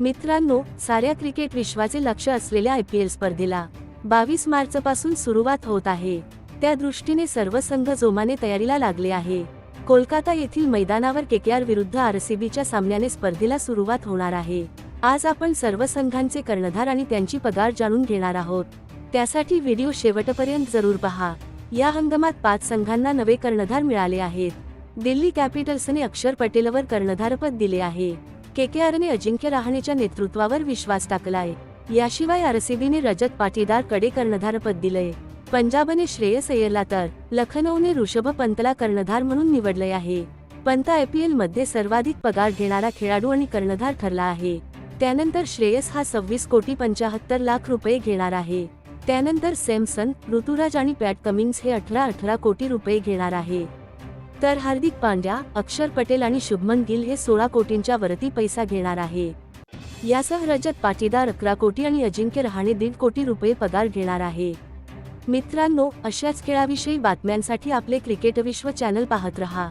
मित्रांनो साऱ्या क्रिकेट विश्वाचे लक्ष असलेल्या आय पी एल स्पर्धेला बावीस मार्चपासून सुरुवात होत आहे. त्या दृष्टीने सर्व संघ जोमाने तयारीला लागले आहे. कोलकाता येथील मैदानावर केकेआर विरुद्ध आरसीबीच्या सामन्याने स्पर्धेला सुरुवात होणार आहे. आज आपण सर्व संघांचे कर्णधार आणि त्यांची पगार जाणून घेणार आहोत. त्यासाठी व्हिडिओ शेवटपर्यंत जरूर पहा. या हंगामात पाच संघांना नवे कर्णधार मिळाले आहेत. दिल्ली कॅपिटल्सने अक्षर पटेलवर कर्णधारपद दिले आहे. केकेआरने अजिंक्य रहाणेच्या नेतृत्वावर विश्वास टाकलाय. याशिवाय आरसीबीने रजत पाटीदारकडे कर्णधारपद दिलंय. पंजाबने श्रेयस अय्यरला तर लखनौने ऋषभ पंतला कर्णधार म्हणून निवडले आहे. पंत आयपीएलमध्ये सर्वाधिक पगार घेणारा खेळाडू आणि कर्णधार ठरला आहे. त्यानंतर श्रेयस हा सव्वीस कोटी पंचाहत्तर लाख रुपये घेणार आहे. त्यानंतर सॅमसन ऋतुराज आणि पॅट कमिंग्स हे अठरा अठरा कोटी रुपये घेणार आहे. तर हार्दिक पांड्या अक्षर पटेल आणि शुभमन गिल हे सोळा कोटींच्या वरती पैसा घेणार आहे. यासह रजत पाटीदार अकरा कोटी आणि अजिंक्य रहाणे दीड कोटी रुपये पगार घेणार आहे. मित्रांनो अशाच खेळाविषयी बातम्यांसाठी आपले क्रिकेट विश्व चॅनल पाहत रहा.